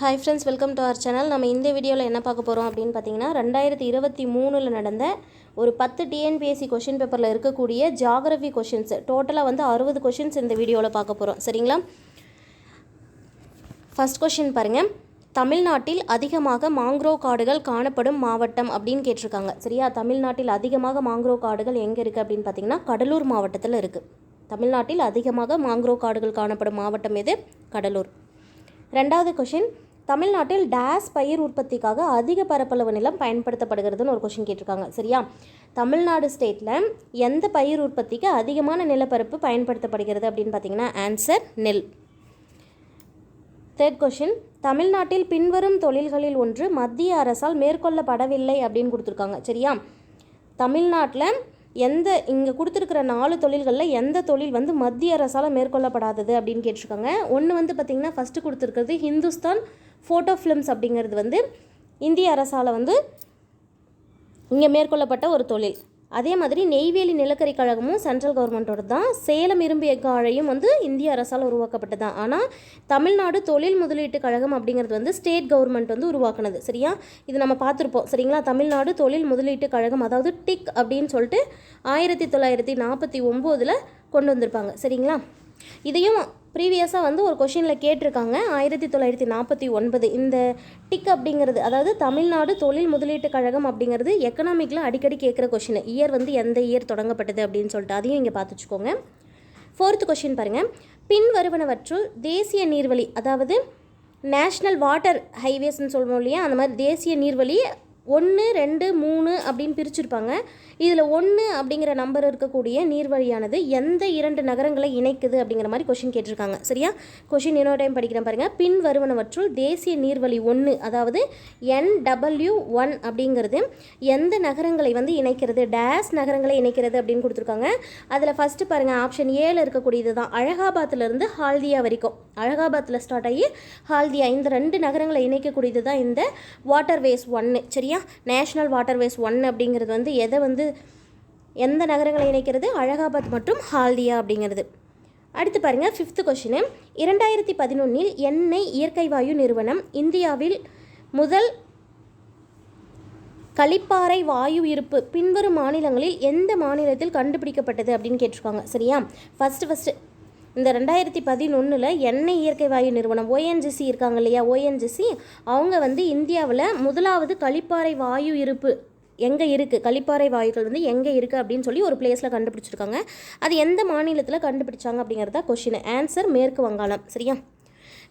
Hi friends welcome to our channel நம்ம இந்த வீடியோவில் என்ன பார்க்க போகிறோம் அப்படின்னு பார்த்தீங்கன்னா ரெண்டாயிரத்தி இருபத்தி மூணில் நடந்த ஒரு பத்து டிஎன்பிஎஸ்சி கொஷின் பேப்பரில் இருக்கக்கூடிய ஜாகிரஃபி கொஷின்ஸ் டோட்டலாக வந்து அறுபது கொஷின்ஸ் இந்த வீடியோவில் பார்க்க போகிறோம் சரிங்களா? ஃபஸ்ட் கொஷின் பாருங்கள் தமிழ்நாட்டில் அதிகமாக மாங்க்ரோவ் காடுகள் காணப்படும் மாவட்டம் அப்படின்னு கேட்டிருக்காங்க. சரியா? தமிழ்நாட்டில் அதிகமாக மாங்க்ரோவ் காடுகள் எங்கே இருக்குது அப்படின்னு பார்த்தீங்கன்னா கடலூர் மாவட்டத்தில் இருக்குது தமிழ்நாட்டில் அதிகமாக மாங்க்ரோ காடுகள் காணப்படும் மாவட்டம் எது? கடலூர். ரெண்டாவது கொஷின் தமிழ்நாட்டில் டேஸ் பயிர் உற்பத்திக்காக அதிக பரப்பளவு நிலம் பயன்படுத்தப்படுகிறதுன்னு ஒரு கொஷின் கேட்டிருக்காங்க. சரியா? தமிழ்நாடு ஸ்டேட்டில் எந்த பயிர் உற்பத்திக்கு அதிகமான நிலப்பரப்பு பயன்படுத்தப்படுகிறது அப்படின்னு பார்த்தீங்கன்னா ஆன்சர் நெல். தேர்ட் கொஷின் தமிழ்நாட்டில் பின்வரும் தொழில்களில் ஒன்று மத்திய அரசால் மேற்கொள்ளப்படவில்லை அப்படின்னு கொடுத்துருக்காங்க. சரியா? தமிழ்நாட்டில் எந்த இங்கே கொடுத்துருக்கிற நாலு தொழில்களில் எந்த தொழில் வந்து மத்திய அரசால் மேற்கொள்ளப்படாதது அப்படின்னு கேட்டிருக்காங்க. ஒன்று வந்து பார்த்திங்கன்னா ஃபஸ்ட்டு கொடுத்துருக்கிறது ஹிந்துஸ்தான் ஃபோட்டோ ஃபிலிம்ஸ் அப்படிங்கிறது வந்து இந்திய அரசால் வந்து இங்கே மேற்கொள்ளப்பட்ட ஒரு தொழில். அதே மாதிரி நெய்வேலி நிலக்கரி கழகமும் சென்ட்ரல் கவர்மெண்ட்டோட தான். சேலம் இரும்பு எஃகு ஆலையும் வந்து இந்திய அரசால் உருவாக்கப்பட்டது? தான் ஆனால் தமிழ்நாடு தொழில் முதலீட்டு கழகம் அப்படிங்கிறது வந்து ஸ்டேட் கவர்மெண்ட் வந்து உருவாக்குனது. சரியா? இது நம்ம பார்த்துருப்போம். சரிங்களா? தமிழ்நாடு தொழில் முதலீட்டு கழகம் அதாவது டிக் அப்படின்னு சொல்லிட்டு ஆயிரத்தி தொள்ளாயிரத்தி நாற்பத்தி ஒம்போதில் கொண்டு வந்திருப்பாங்க. சரிங்களா? இதையும் ப்ரீவியஸாக வந்து ஒரு கொஷினில் கேட்டிருக்காங்க. ஆயிரத்தி தொள்ளாயிரத்தி நாற்பத்தி ஒன்பது. இந்த டிக் அப்படிங்கிறது அதாவது தமிழ்நாடு தொழில் முதலீட்டு கழகம் அப்படிங்கிறது எக்கனாமிக்கில் அடிக்கடி கேட்குற கொஷின் இயர் வந்து எந்த இயர் தொடங்கப்பட்டது அப்படின்னு சொல்லிட்டு அதையும் இங்கே பார்த்து வச்சுக்கோங்க. ஃபோர்த் கொஷின் பாருங்கள் பின் வருவனவற்றுள் தேசிய நீர்வழி அதாவது நேஷ்னல் வாட்டர் ஹைவேஸ்னு சொல்லுவோம் இல்லையா? அந்த மாதிரி தேசிய நீர்வழி ஒன்று ரெண்டு மூணு அப்படின்னு பிரிச்சுருப்பாங்க. இதில் ஒன்று அப்படிங்கிற நம்பர் இருக்கக்கூடிய நீர்வழியானது எந்த இரண்டு நகரங்களை இணைக்குது அப்படிங்கிற மாதிரி கொஷின் கேட்டிருக்காங்க. சரியா? கொஷின் இன்னொரு டைம் படிக்கிறேன் பாருங்கள் பின் வருவனவற்றுள் தேசிய நீர்வழி ஒன்று அதாவது என் டபிள்யூ ஒன் அப்படிங்கிறது எந்த நகரங்களை வந்து இணைக்கிறது? டேஸ் நகரங்களை இணைக்கிறது அப்படின்னு கொடுத்துருக்காங்க. அதில் ஃபஸ்ட்டு பாருங்கள் ஆப்ஷன் ஏல இருக்கக்கூடியது தான். அழகாபாத்லேருந்து ஹால்தியா வரைக்கும். அழகாபாத்தில் ஸ்டார்ட் ஆகி ஹால்தியா இந்த ரெண்டு நகரங்களை இணைக்கக்கூடியது தான் இந்த வாட்டர் வேஸ் ஒன்று சரியா? நேஷ்னல் வாட்டர் வேஸ் ஒன் அப்படிங்கிறது வந்து எதை வந்து எந்த நகரங்களை இணைக்கிறது? அழகாபாத் மற்றும் ஹால்தியா அப்படிங்கிறது. அடுத்து பாருங்கள் ஃபிஃப்த்து கொஷினு இரண்டாயிரத்தி பதினொன்றில் எண்ணெய் இயற்கை வாயு நிறுவனம் இந்தியாவில் முதல் களிப்பாறை வாயு இருப்பு பின்வரும் மாநிலங்களில் எந்த மாநிலத்தில் கண்டுபிடிக்கப்பட்டது அப்படின்னு கேட்டிருக்காங்க. சரியா? ஃபஸ்ட்டு ஃபஸ்ட்டு இந்த ரெண்டாயிரத்தி பதினொன்றில் எண்ணெய் இயற்கை வாயு நிறுவனம் ஓஎன்ஜிசி இருக்காங்க இல்லையா? ஓஎன்ஜிசி அவங்க வந்து இந்தியாவில் முதலாவது களிப்பாறை வாயு இருப்பு எங்கே இருக்குது கழிப்பாறை வாயுக்கள் வந்து எங்கே இருக்குது அப்படின்னு சொல்லி ஒரு பிளேஸில் கண்டுபிடிச்சிருக்காங்க. அது எந்த மாநிலத்தில் கண்டுபிடிச்சாங்க அப்படிங்கிறதா கொஷின் ஆன்சர் மேற்கு வங்காளம். சரியா?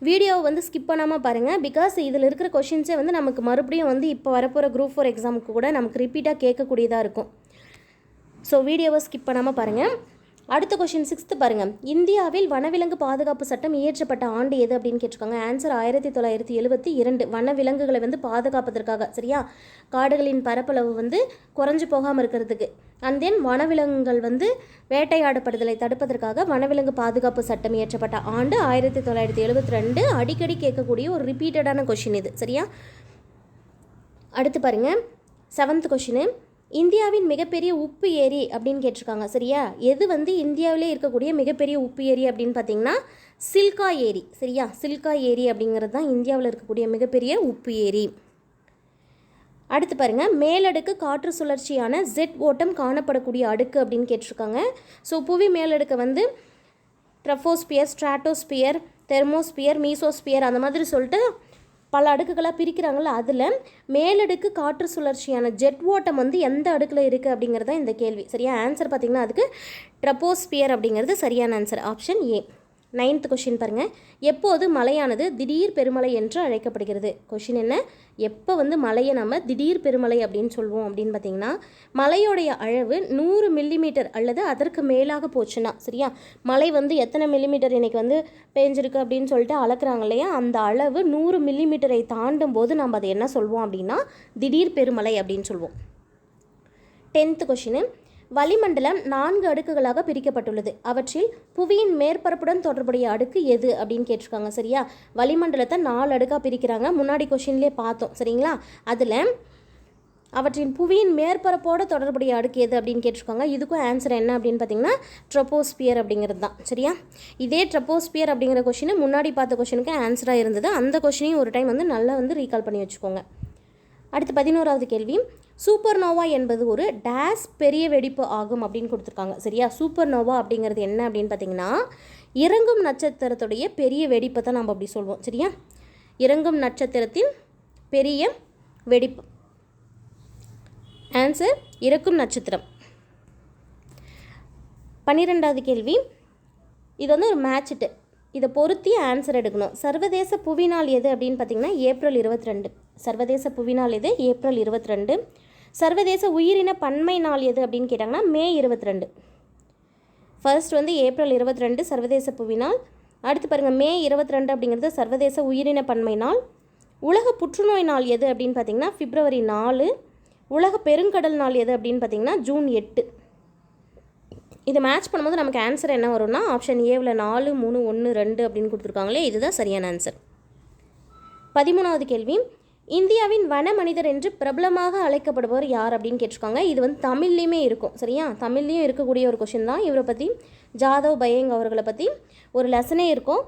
வீடியோவை வந்து ஸ்கிப் பண்ணாமல் பாருங்கள் பிகாஸ் இதில் இருக்கிற கொஷின்ஸே வந்து நமக்கு மறுபடியும் வந்து இப்போ வரப்போகிற குரூப் ஃபோர் எக்ஸாமுக்கு கூட நமக்கு ரிப்பீட்டாக கேட்கக்கூடியதாக இருக்கும். ஸோ வீடியோவை ஸ்கிப் பண்ணாமல் பாருங்கள் அடுத்த கொஷின் சிக்ஸ்த்து பாருங்கள் இந்தியாவில் வனவிலங்கு பாதுகாப்பு சட்டம் இயற்றப்பட்ட ஆண்டு எது அப்படின்னு கேட்டிருக்காங்க? ஆன்சர் ஆயிரத்தி தொள்ளாயிரத்தி எழுபத்தி இரண்டு. வனவிலங்குகளை வந்து பாதுகாப்பதற்காக சரியா? காடுகளின் பரப்பளவு வந்து குறைஞ்சு போகாமல் இருக்கிறதுக்கு. அண்ட் தென் வனவிலங்குகள் வந்து வேட்டையாடப்படுதலை தடுப்பதற்காக வனவிலங்கு பாதுகாப்பு சட்டம் இயற்றப்பட்ட ஆண்டு ஆயிரத்தி தொள்ளாயிரத்தி எழுபத்தி ரெண்டு. அடிக்கடி கேட்கக்கூடிய ஒரு ரிப்பீட்டடான கொஷின் இது சரியா? அடுத்து பாருங்கள் செவன்த் கொஷினு இந்தியாவின் மிகப்பெரிய உப்பு ஏரி அப்படின்னு கேட்டிருக்காங்க சரியா? எது வந்து இந்தியாவிலே இருக்கக்கூடிய மிகப்பெரிய உப்பு ஏரி அப்படின்னு பார்த்தீங்கன்னா சில்கா ஏரி சரியா? சில்கா ஏரி அப்படிங்கிறது தான் இந்தியாவில் இருக்கக்கூடிய மிகப்பெரிய உப்பு ஏரி. அடுத்து பாருங்கள் மேலடுக்கு காற்று சுழற்சியான ஜெட் ஓட்டம் காணப்படக்கூடிய அடுக்கு அப்படின்னு கேட்டிருக்காங்க. ஸோ புவி மேலடுக்கை வந்து ட்ரஃபோஸ்பியர் ஸ்ட்ராட்டோஸ்பியர் தெர்மோஸ்பியர் மீசோஸ்பியர் அந்த மாதிரி சொல்லிட்டு பல அடுக்குகளாக பிரிக்கிறாங்களோ அதில் மேலடுக்கு காற்று சுழற்சியான ஜெட் ஓட்டம் வந்து எந்த அடுக்கில் இருக்குது அப்படிங்கிறது தான் இந்த கேள்வி. சரியா? ஆன்சர் பார்த்திங்கன்னா அதுக்கு ட்ரப்போஸ்பியர் அப்படிங்கிறது சரியான answer option A ninth question பாருங்கள் எப்போது மலையானது திடீர் பெருமலை என்று அழைக்கப்படுகிறது? கொஷின் என்ன? எப்போ வந்து மலையை நம்ம திடீர் பெருமலை அப்படின்னு சொல்லுவோம் அப்படின்னு பார்த்தீங்கன்னா மலையோடைய அளவு நூறு மில்லிமீட்டர் அல்லது அதற்கு மேலாக போச்சுன்னா சரியா? மலை வந்து எத்தனை மில்லிமீட்டர் இன்னைக்கு வந்து பேஞ்சிருக்கு அப்படின்னு சொல்லிட்டு அளக்குறாங்க இல்லையா? அந்த அளவு நூறு மில்லிமீட்டரை தாண்டும் போது நம்ம அதை என்ன சொல்வோம் அப்படின்னா திடீர் பெருமலை அப்படின்னு சொல்லுவோம் டென்த்து கொஷின் வளிமண்டலம் நான்கு அடுக்குகளாக பிரிக்கப்பட்டுள்ளது. அவற்றில் புவியின் மேற்பரப்புடன் தொடர்புடைய அடுக்கு எது அப்படின்னு கேட்டிருக்காங்க சரியா? வளிமண்டலத்தை நாலு அடுக்காக பிரிக்கிறாங்க. முன்னாடி கொஷின்லேயே பார்த்தோம் சரிங்களா? அதில் அவற்றின் புவியின் மேற்பரப்போடு தொடர்புடைய அடுக்கு எது அப்படின்னு கேட்டிருக்காங்க. இதுக்கும் ஆன்சர் என்ன அப்படின்னு பார்த்தீங்கன்னா ட்ரப்போஸ்பியர் அப்படிங்கிறது தான் சரியா? இதே ட்ரப்போஸ்பியர் அப்படிங்கிற கொஷின் முன்னாடி பார்த்த கொஷினுக்கு ஆன்சராக இருந்தது. அந்த கொஷினையும் ஒரு டைம் வந்து நல்லா வந்து ரீகால் பண்ணி வச்சுக்கோங்க. அடுத்து பதினோராவது கேள்வி. சூப்பர் நோவா என்பது ஒரு டேஸ் பெரிய வெடிப்பு ஆகும் அப்படின்னு கொடுத்துருக்காங்க. சரியா? சூப்பர் நோவா அப்படிங்கிறது என்ன அப்படின்னு பார்த்தீங்கன்னா இறங்கும் நட்சத்திரத்துடைய பெரிய வெடிப்பை தான் நம்ம அப்படி சொல்லுவோம் சரியா? இறங்கும் நட்சத்திரத்தின் பெரிய வெடிப்பு. ஆன்சர் இறக்கும் நட்சத்திரம். பன்னிரெண்டாவது கேள்வி. இது வந்து ஒரு மேட்ச்ட்டு இதை பொருத்தி ஆன்சர் எடுக்கணும். சர்வதேச புவி நாள் எது அப்படின்னு பார்த்தீங்கன்னா ஏப்ரல் இருபத்தி ரெண்டு. சர்வதேச புவி நாள் எது? ஏப்ரல் இருபத்தி ரெண்டு. சர்வதேச உயிரின பன்மை நாள் எது அப்படின்னு கேட்டாங்கன்னா மே இருபத்தி ரெண்டு ஃபர்ஸ்ட் வந்து ஏப்ரல் இருபத்தி ரெண்டு சர்வதேச புவி நாள் அடுத்து பாருங்கள் மே இருபத்தி ரெண்டு அப்படிங்கிறது சர்வதேச உயிரின பன்மை நாள். உலக புற்றுநோய் நாள் எது அப்படின்னு பார்த்தீங்கன்னா பிப்ரவரி நாலு. உலக பெருங்கடல் நாள் எது அப்படின்னு பார்த்தீங்கன்னா ஜூன் எட்டு. இதை மேட்ச் பண்ணும்போது நமக்கு ஆன்சர் என்ன வரும்னா ஆப்ஷன் ஏவில் நாலு மூணு ஒன்று ரெண்டு அப்படின்னு கொடுத்துருக்காங்களே இதுதான் சரியான ஆன்சர் பதிமூணாவது கேள்வி. இந்தியாவின் வன மனிதர் என்று பிரபலமாக அழைக்கப்படுபவர் யார் அப்படின்னு கேட்டிருக்காங்க. இது வந்து தமிழ்லேயுமே இருக்கும். சரியா? தமிழ்லேயும் இருக்கக்கூடிய ஒரு கொஷின் தான். இவரை பற்றி ஜாதவ் பயங் அவர்களை பற்றி ஒரு லெசனே இருக்கும்.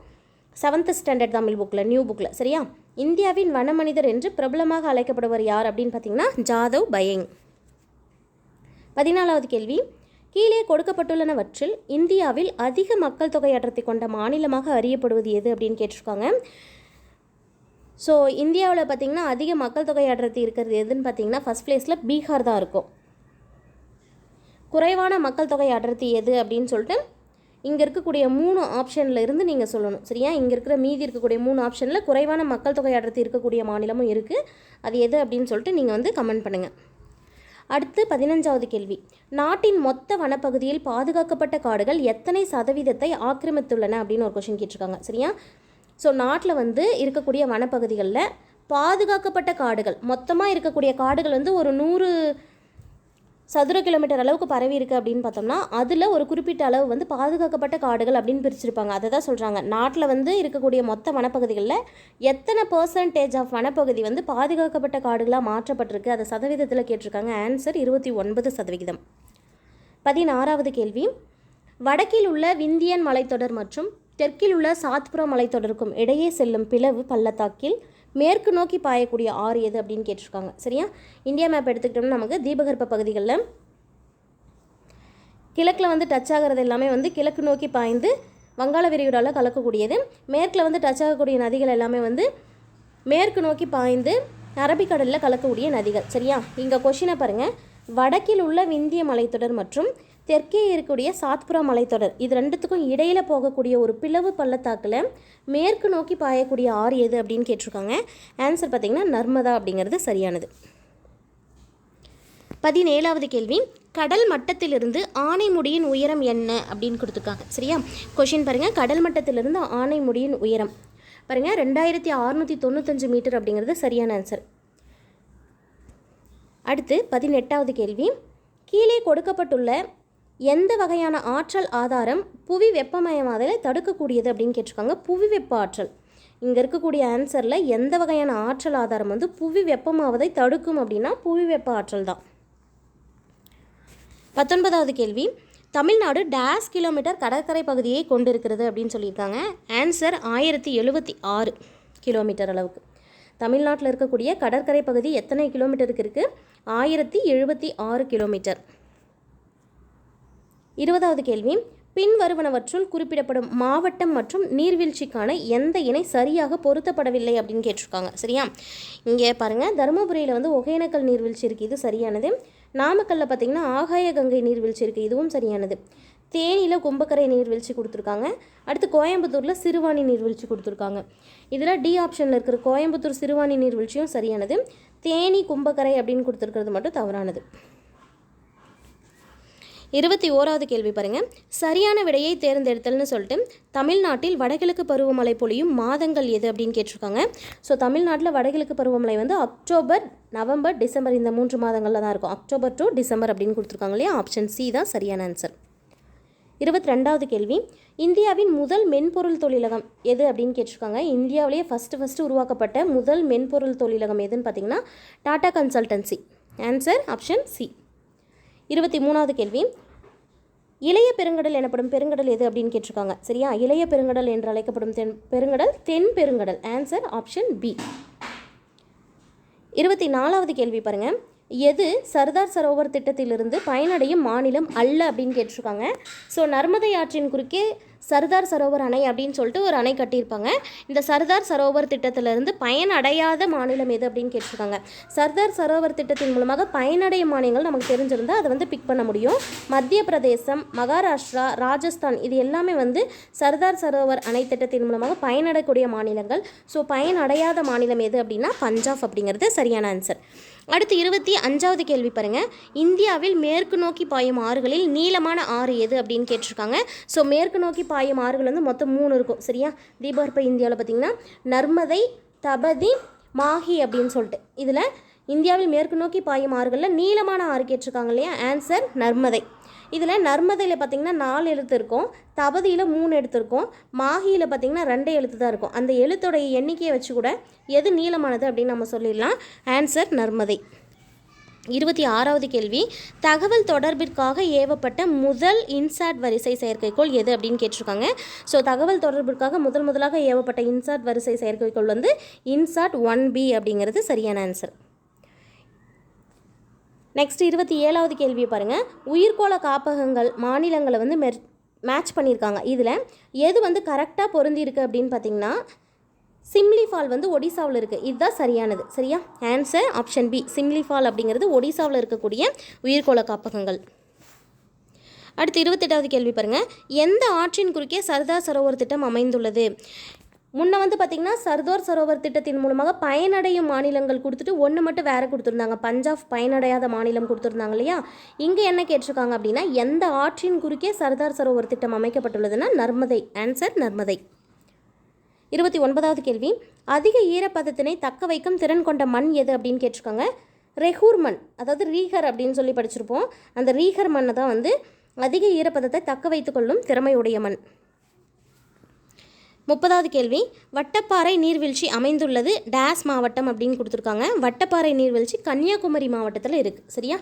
செவன்த் ஸ்டாண்டர்ட் தமிழ் புக்கில் நியூ புக்கில் சரியா? இந்தியாவின் வன மனிதர் என்று பிரபலமாக அழைக்கப்படுவர் யார் அப்படின்னு பார்த்தீங்கன்னா ஜாதவ் பயங். பதினாலாவது கேள்வி. கீழே கொடுக்கப்பட்டுள்ளனவற்றில் இந்தியாவில் அதிக மக்கள் தொகை அடர்த்தி கொண்ட மாநிலமாக அறியப்படுவது எது அப்படின்னு கேட்டிருக்காங்க. ஸோ இந்தியாவில் பார்த்திங்கன்னா அதிக மக்கள் தொகை அடர்த்தி இருக்கிறது எதுன்னு பார்த்தீங்கன்னா ஃபஸ்ட் பிளேஸில் பீகார் தான் இருக்கும். குறைவான மக்கள் தொகை அடர்த்தி எது அப்படின்னு சொல்லிட்டு இங்கே இருக்கக்கூடிய மூணு ஆப்ஷனில் இருந்து நீங்கள் சொல்லணும். சரியா? இங்கே இருக்கிற மீதி இருக்கக்கூடிய மூணு ஆப்ஷனில் குறைவான மக்கள் தொகை அடர்த்தி இருக்கக்கூடிய மாநிலமும் இருக்குது அது எது அப்படின்னு சொல்லிட்டு நீங்கள் வந்து கமெண்ட் பண்ணுங்கள் அடுத்து பதினஞ்சாவது கேள்வி. நாட்டின் மொத்த வனப்பகுதியில் பாதுகாக்கப்பட்ட காடுகள் எத்தனை சதவீதத்தை ஆக்கிரமித்துள்ளன அப்படின்னு ஒரு கொஷின் கேட்டிருக்காங்க. சரியா? ஸோ நாட்டில் வந்து இருக்கக்கூடிய வனப்பகுதிகளில் பாதுகாக்கப்பட்ட காடுகள். மொத்தமாக இருக்கக்கூடிய காடுகள் வந்து ஒரு நூறு சதுர கிலோமீட்டர் அளவுக்கு பரவி இருக்குது அப்படின்னு பார்த்தோம்னா அதில் ஒரு குறிப்பிட்ட அளவு வந்து பாதுகாக்கப்பட்ட காடுகள் அப்படின்னு பிரிச்சிருப்பாங்க. அதை தான் சொல்கிறாங்க நாட்டில் வந்து இருக்கக்கூடிய மொத்த வனப்பகுதிகளில் எத்தனை பர்சன்டேஜ் ஆஃப் வனப்பகுதி வந்து பாதுகாக்கப்பட்ட காடுகளாக மாற்றப்பட்டிருக்கு? அதை சதவீதத்தில் கேட்டிருக்காங்க. ஆன்சர் இருபத்தி ஒன்பது சதவிகிதம். பதினாறாவது கேள்வி. வடக்கில் உள்ள விந்தியன் மலைத்தொடர் மற்றும் தெற்கில் உள்ள சாத்புரா மலைத்தொடருக்கும் இடையே செல்லும் பிளவு பள்ளத்தாக்கில் மேற்கு நோக்கி பாயக்கூடிய ஆறு எது அப்படின்னு கேட்டிருக்காங்க. சரியா? இந்தியா மேப் எடுத்துக்கிட்டோம்னா நமக்கு தீபகற்ப பகுதிகளில் கிழக்கில் வந்து டச் ஆகிறது எல்லாமே வந்து கிழக்கு நோக்கி பாய்ந்து வங்காள விரிகுடாவில் கலக்கக்கூடியது. மேற்கில் வந்து டச் ஆகக்கூடிய நதிகள் எல்லாமே வந்து மேற்கு நோக்கி பாய்ந்து அரபிக்கடலில் கலக்கக்கூடிய நதிகள். சரியா? இங்கே கொஷினை பாருங்கள் வடக்கில் உள்ள விந்திய மலைத்தொடர் மற்றும் தெற்கே இருக்கக்கூடிய சாத்புரா மலைத்தொடர். இது ரெண்டுத்துக்கும் இடையில் போகக்கூடிய ஒரு பிளவு பள்ளத்தாக்கில் மேற்கு நோக்கி பாயக்கூடிய ஆறு எது அப்படின்னு கேட்டிருக்காங்க. ஆன்சர் பார்த்திங்கன்னா நர்மதா அப்படிங்கிறது சரியானது. பதினேழாவது கேள்வி. கடல் மட்டத்திலிருந்து ஆனைமுடியின் உயரம் என்ன அப்படின்னு கொடுத்துருக்காங்க. சரியா? கொஷின் பாருங்கள் கடல் மட்டத்திலிருந்து ஆனைமுடியின் உயரம். பாருங்கள் ரெண்டாயிரத்தி அறுநூற்றி தொண்ணூத்தஞ்சு மீட்டர் அப்படிங்கிறது சரியான ஆன்சர் அடுத்து பதினெட்டாவது கேள்வி. கீழே கொடுக்கப்பட்டுள்ள எந்த வகையான ஆற்றல் ஆதாரம் புவி வெப்பமயமாதலை தடுக்கக்கூடியது அப்படின்னு கேட்டிருக்காங்க. புவி வெப்ப ஆற்றல். இங்கே இருக்கக்கூடிய ஆன்சரில் எந்த வகையான ஆற்றல் ஆதாரம் வந்து புவி வெப்பமாவதை தடுக்கும் அப்படின்னா புவி வெப்ப ஆற்றல் தான். பத்தொன்பதாவது கேள்வி. தமிழ்நாடு டேஸ் கிலோமீட்டர் கடற்கரை பகுதியை கொண்டிருக்கிறது அப்படின்னு சொல்லியிருக்காங்க. ஆன்சர் ஆயிரத்தி எழுபத்தி ஆறு கிலோமீட்டர் அளவுக்கு. தமிழ்நாட்டில் இருக்கக்கூடிய கடற்கரை பகுதி எத்தனை கிலோமீட்டருக்கு இருக்குது ஆயிரத்தி எழுபத்தி ஆறு கிலோமீட்டர் இருபதாவது கேள்வி. பின்வருவனவற்றுள் குறிப்பிடப்படும் மாவட்டம் மற்றும் நீர்வீழ்ச்சிக்கான எந்த இணை சரியாக பொருத்தப்படவில்லை அப்படின்னு கேட்டிருக்காங்க. சரியா? இங்கே பாருங்கள் தருமபுரியில் வந்து ஒகேனக்கல் நீர்வீழ்ச்சி இருக்குது இது சரியானது. நாமக்கல்லில் பார்த்தீங்கன்னா ஆகாய கங்கை நீர்வீழ்ச்சி இருக்குது இதுவும் சரியானது. தேனியில் கும்பக்கரை நீர்வீழ்ச்சி கொடுத்துருக்காங்க. அடுத்து கோயம்புத்தூரில் சிறுவாணி நீர்வீழ்ச்சி கொடுத்துருக்காங்க. இதில் டி ஆப்ஷனில் இருக்கிற கோயம்புத்தூர் சிறுவாணி நீர்வீழ்ச்சியும் சரியானது. தேனி கும்பக்கரை அப்படின்னு கொடுத்துருக்கிறது மட்டும் தவறானது. இருபத்தி ஓராவது கேள்வி பாருங்க. சரியான விடையை தேர்ந்தெடுத்தல்னு சொல்லிட்டு தமிழ்நாட்டில் வடகிழக்கு பருவமழை பொழியும் மாதங்கள் எது அப்படின்னு கேட்டிருக்காங்க. ஸோ தமிழ்நாட்டில் வடகிழக்கு பருவமழை வந்து அக்டோபர் நவம்பர் டிசம்பர் இந்த மூன்று மாதங்களில் தான் இருக்கும். அக்டோபர் டு டிசம்பர் அப்படின்னு கொடுத்துருக்காங்க இல்லையா? ஆப்ஷன் சி தான் சரியான ஆன்சர் இருபத்தி ரெண்டாவது கேள்வி. இந்தியாவின் முதல் மென்பொருள் தொழிலகம் எது அப்படின்னு கேட்டிருக்காங்க. இந்தியாவிலேயே ஃபஸ்ட்டு ஃபஸ்ட்டு உருவாக்கப்பட்ட முதல் மென்பொருள் தொழிலகம் எதுன்னு பார்த்தீங்கன்னா Tata consultancy answer option C இருபத்தி மூணாவது கேள்வி. இளைய பெருங்கடல் எனப்படும் பெருங்கடல் எது அப்படின்னு கேட்டிருக்காங்க. சரியா? இளைய பெருங்கடல் என்று அழைக்கப்படும் தென் பெருங்கடல் தென் பெருங்கடல். ஆன்சர் ஆப்ஷன் பி இருபத்தி நாலாவது கேள்வி பாருங்க. எது சர்தார் சரோவர் திட்டத்திலிருந்து பயனடையும் மாநிலம் அல்ல அப்படின்னு கேட்டிருக்காங்க. ஸோ நர்மதை ஆற்றின் குறுக்கே சர்தார் சரோவர் அணை அப்படின்னு சொல்லிட்டு ஒரு அணை கட்டியிருப்பாங்க. இந்த சர்தார் சரோவர் திட்டத்திலிருந்து பயனடையாத மாநிலம் எது அப்படின்னு கேட்டிருக்காங்க. சர்தார் சரோவர் திட்டத்தின் மூலமாக பயனடைய மாநிலங்கள் நமக்கு தெரிஞ்சிருந்தால் அதை வந்து பிக் பண்ண முடியும். மத்திய பிரதேசம் மகாராஷ்டிரா ராஜஸ்தான் இது எல்லாமே வந்து சர்தார் சரோவர் அணை திட்டத்தின் மூலமாக பயனடையக்கூடிய மாநிலங்கள். ஸோ பயனடையாத மாநிலம் எது அப்படின்னா பஞ்சாப் அப்படிங்கிறது சரியான ஆன்சர் அடுத்து இருபத்தி அஞ்சாவது கேள்வி பாருங்க. இந்தியாவில் மேற்கு நோக்கி பாயும் ஆறுகளில் நீளமான ஆறு எது அப்படின்னு கேட்டிருக்காங்க. ஸோ மேற்கு நோக்கி பாயும் ஆறுகள் வந்து மொத்தம் மூணு இருக்கும். சரியா? தீபகற்ப இந்தியாவில் பார்த்தீங்கன்னா நர்மதை தபதி மாஹி அப்படின்னு சொல்லிட்டு. இதில் இந்தியாவில் மேற்கு நோக்கி பாயும் ஆறுகளில் நீளமான ஆறு கேட்டிருக்காங்க இல்லையா? ஆன்சர் நர்மதை. இதில் நர்மதையில் பார்த்தீங்கன்னா நாலு எழுத்து இருக்கும் தபதியில் மூணு எழுத்து இருக்கும் மாஹியில் பார்த்தீங்கன்னா ரெண்டு எழுத்து தான் இருக்கும். அந்த எழுத்தோடைய எண்ணிக்கையை வச்சு கூட எது நீளமானது அப்படின்னு நம்ம சொல்லிடலாம். ஆன்சர் நர்மதை. இருபத்தி ஆறாவது கேள்வி தகவல் தொடர்பிற்காக ஏவப்பட்ட முதல் இன்சாட் வரிசை செயற்கைக்கோள் எது அப்படின்னு கேட்டிருக்காங்க. ஸோ தகவல் தொடர்பிற்காக முதல் முதலாக ஏவப்பட்ட இன்சாட் வரிசை செயற்கைக்கோள் வந்து இன்சாட் ஒன் பி அப்படிங்கிறது சரியான ஆன்சர் நெக்ஸ்ட் இருபத்தி ஏழாவது கேள்வியை பாருங்கள் உயிர்கோள காப்பகங்கள் மாநிலங்களை வந்து மெர் மேட்ச் பண்ணியிருக்காங்க. இதில் எது வந்து கரெக்டாக பொருந்திருக்கு அப்படின்னு பார்த்தீங்கன்னா சிம்லி ஃபால் வந்து ஒடிசாவில் இருக்குது இதுதான் சரியானது. சரியா? ஆன்சர் ஆப்ஷன் பி சிம்லி ஃபால் அப்படிங்கிறது ஒடிசாவில் இருக்கக்கூடிய உயிர்கோள காப்பகங்கள். அடுத்து இருபத்தெட்டாவது கேள்வி பாருங்கள் எந்த ஆற்றின் குறுக்கே சர்தார் சரோவர் திட்டம் அமைந்துள்ளது? முன்ன வந்து பார்த்திங்கன்னா சர்தார் சரோவர் திட்டத்தின் மூலமாக பயனடையும் மாநிலங்கள் கொடுத்துட்டு ஒன்று மட்டும் வேறு கொடுத்துருந்தாங்க. பஞ்சாப் பயனடையாத மாநிலம் கொடுத்துருந்தாங்க இல்லையா? இங்கே என்ன கேட்டிருக்காங்க அப்படின்னா எந்த ஆற்றின் குறுக்கே சர்தார் சரோவர் திட்டம் அமைக்கப்பட்டுள்ளதுன்னா நர்மதை. ஆன்சர் நர்மதை. இருபத்தி ஒன்பதாவது கேள்வி. அதிக ஈரப்பதத்தினை தக்க வைக்கும் திறன் கொண்ட மண் எது அப்படின்னு கேட்டிருக்காங்க. ரெஹூர் மண் அதாவது ரீகர் அப்படின்னு சொல்லி படிச்சிருப்போம். அந்த ரீகர் மண்ணை தான் வந்து அதிக ஈரப்பதத்தை தக்க வைத்துக்கொள்ளும் திறமையுடைய மண். முப்பதாவது கேள்வி. வட்டப்பாறை நீர்வீழ்ச்சி அமைந்துள்ளது. டேஸ் மாவட்டம் அப்படின்னு கொடுத்துருக்காங்க. வட்டப்பாறை நீர்வீழ்ச்சி கன்னியாகுமரி மாவட்டத்தில் இருக்குது சரியா?